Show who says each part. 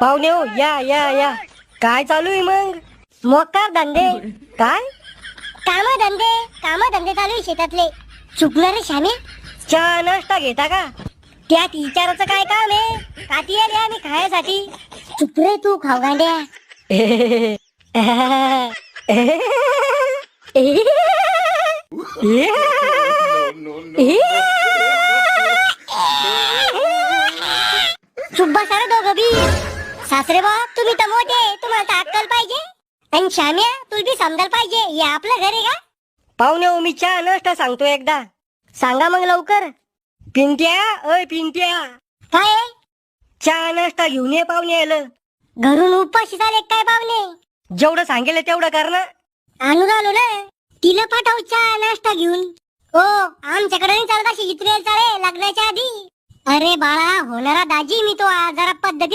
Speaker 1: पाहुणे हो या या या. काय चालू आहे मग? मोकार धंदे. काय?
Speaker 2: काम धंदे. काम धंदे चालू आहे शेतातले. चुकणार श्यामे.
Speaker 1: चहा नाश्ता घेता का?
Speaker 2: त्यात विचाराचं काय काम आहे? काती आले आम्ही खायसाठी. चुप रे तू खाऊ गांड्या चुप बसा रे दोघं बी. सासरे बा तुम्ही तर मोठे तुम्हाला तर अक्कल पाहिजे. आणि श्याम्या तुला बी समजायला पाहिजे हे आपलं घर आहे का?
Speaker 1: पाहुणे हो मी चहा नाश्ता सांगतो एकदा.
Speaker 2: सांगा मग लवकर.
Speaker 1: पिंट्या अय पिंट्या.
Speaker 2: काय? आहे?
Speaker 1: चहा नाश्ता घेऊन ये पाहुणे आलं
Speaker 2: घरून उपाशी झाले काय पाहुणे?
Speaker 1: जेवढं सांगेल तेवढं कर ना.
Speaker 2: आणून आलो ना. तिला पाठव चहा नाश्ता घेऊन. हो आमच्याकडे नाही चालत अशी इतरेल चाले लग्नाच्या आधी. अरे बाळा होणारा दाजी मी तो आ- जरा पद्धतीने